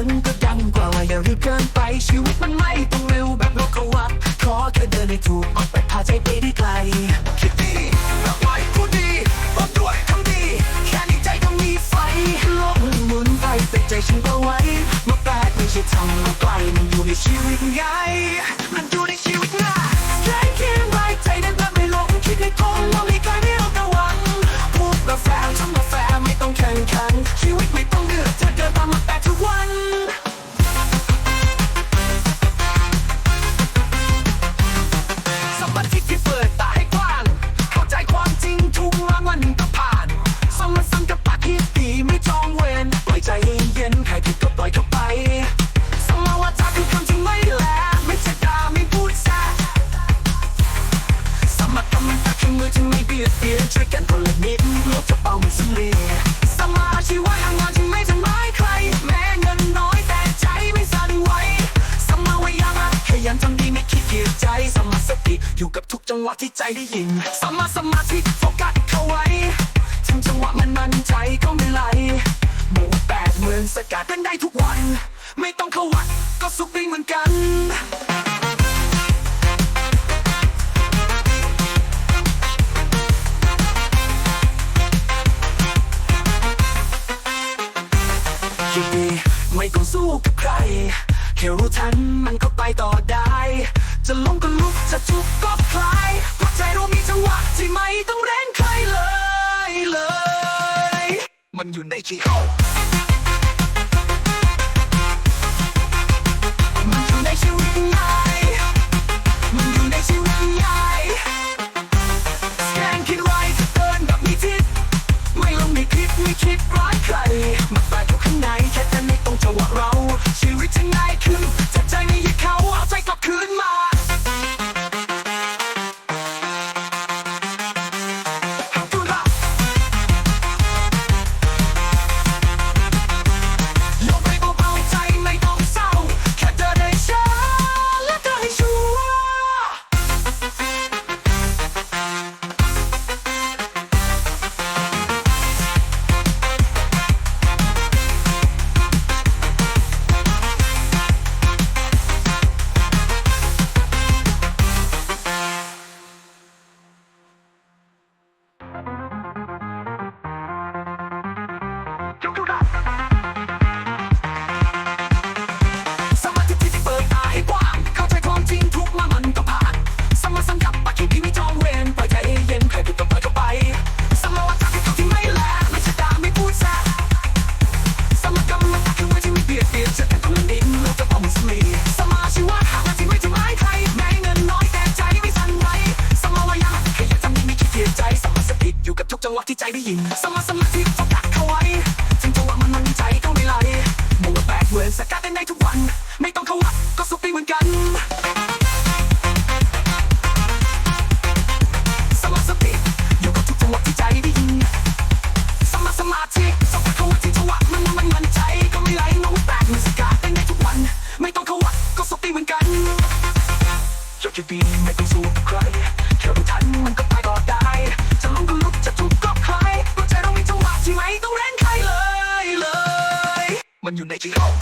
ฉันก็ดังกว่าอย่ารีบเกินไปชีวิตมันไม่ต้องเร็วแบบโลกวัฏขอแค่เดินให้ถูกออกไปพาใจไปได้ไกลคิดดีรักไว้พูดดีบอกด้วยทำดี แค่ในใจก็มีไฟโลกมันหมุนไปแต่ใจฉันก็ไว้เมื่อแปดไม่ใช่ทำมาไกลมันอยู่ในชีวิตไงมันอยู่ในชีวิตนะแค่เคียงไว้ใจนั้นแบบไม่หลงคิดให้ตรงว่ามีใครไม่เอา เบียดเบียนช่วยกันคนละนิดโลกจะเป่าเหมือนสำลีสมาชีวะทำงานที่ไม่ทำร้ายใคร แม้เงินน้อยแต่ใจไม่สั่นไหวสมาวายามะขยันทำดีไม่ขี้เกียจใจสมาสติอยู่กับทุกจังหวะที่ใจได้ยินสมาสมาธิโฟกัสเข้าไว้ถึงจังหวะมันมันใจก็ไม่ไหลหมู่แปดเมืองสกัดเป็นได้ทุกวัน ไม่ต้องเข้าวัดก็สุขดีเหมือนกัน ไม่ต้องสู้กับใคร แค่รู้ทันมันก็ไปต่อได้ จะล้มก็ลุกจะทุกก็คลายเพราะใจเรามีจังหวะที่ไม่ต้องแรงใครเลยเลย มันอยู่ในที่เขา สมาธิที่เปิดตาให้กว้างเข้าใจความจริงทุกว่ามันก็ผ่านสมาสังกับปากคิดที่ไม่จองเวรปล่อยใจเย็นใครดก็ปล่อยเขาไปสมาวัตถุที่ไม่แลไม่ใช่ด่าไม่พูดแซะสมากรรมวัตถุไม่ที่ไม่เบียดเบียนจะแต่ต้องนิ่งเราจะพอมุสลิมสมาชีวะหาที่ไม่จะไม่ใครแม้เงินน้อยแต่ใจไม่สั่นไหสมาวายาแค่ยากจะมีไม่คิดเสียใจสมาสติอยู่กับทุกจังหวที่ใจได้ยินสมาสมาธิต้องกักเขาไว้ วัน ไม่ต้องเข้าวัดก็สุขได้เหมือนกันสมาสติอยู่กับทุกจังหวะที่ใจได้ยินสมาสมาธิสมาเข้าวัที่จังหวะมันมันมันใจก็ไม่ไหลโน้งแตกมันสกัดได้ในทุกวัน ไม่ต้องเข้าวัดก็สุขได้เหมือนกันอยากจะดีไม่ต้องสู้ใครเชื่นทันมันก็ไปต่อได้จะลงก็ลุกจะถูกก็คลายหัวใจเรามีจังหวะใช่ไหมต้องเร่งใครเลยเลย มันอยู่ในใจเรา